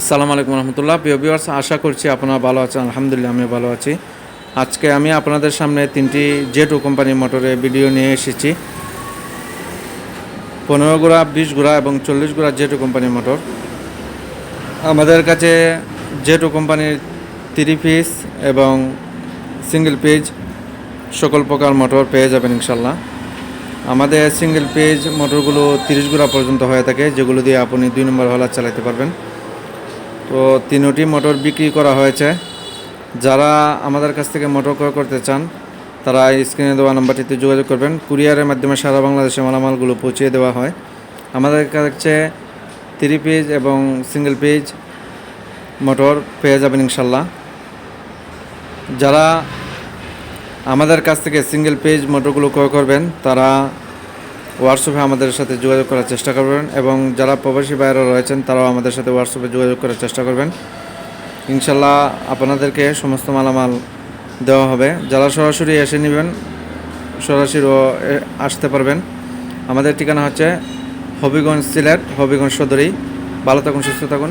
আসসালামু আলাইকুম রহমতুল্লাহ। প্রিয় ভিউয়ার্স আশা করছি আপনারা ভালো আছেন। আলহামদুলিল্লাহ আমি ভালো আছি। আজকে আমি আপনাদের সামনে তিনটি জেটু কোম্পানির মোটরে ভিডিও নিয়ে এসেছি। পনেরো গোড়া, বিশ গোড়া এবং চল্লিশ গোড়া জেটু কোম্পানির মোটর। আমাদের কাছে জেটু কোম্পানির থ্রি পিস এবং সিঙ্গেল পেজ সকল প্রকার মোটর পেয়ে যাবেন ইনশাল্লাহ আমাদের সিঙ্গেল পেজ মোটরগুলো তিরিশ গোড়া পর্যন্ত হয়ে থাকে, যেগুলো দিয়ে আপনি দুই নম্বর হলার চালাতে পারবেন। তো তিনোটি মোটর বিক্রি করা হয়েছে। যারা আমাদের কাছ থেকে মোটর ক্রয় করতে চান, তারা স্ক্রিনে দেওয়া নাম্বারটিতে যোগাযোগ করবেন। কুরিয়ারের মাধ্যমে সারা বাংলাদেশে মালামালগুলো পৌঁছিয়ে দেওয়া হয়। আমাদের কাছে থ্রি পেজ এবং সিঙ্গেল পেজ মোটর পেয়ে যাবেন ইনশাল্লাহ যারা আমাদের কাছ থেকে সিঙ্গেল পেজ মোটরগুলো ক্রয় করবেন, তারা হোয়াটসঅ্যাপে আমাদের সাথে যোগাযোগ করার চেষ্টা করবেন এবং যারা প্রবাসী বাইরে রয়েছেন, তারাও আমাদের সাথে হোয়াটসঅ্যাপে যোগাযোগ করার চেষ্টা করবেন। ইনশাল্লাহ আপনাদেরকে সমস্ত মালামাল দেওয়া হবে। যারা সরাসরি এসে নেবেন সরাসরিও আসতে পারবেন। আমাদের ঠিকানা হচ্ছে হবিগঞ্জ সিলেট, হবিগঞ্জ সদরি। ভালো থাকুন, সুস্থ থাকুন।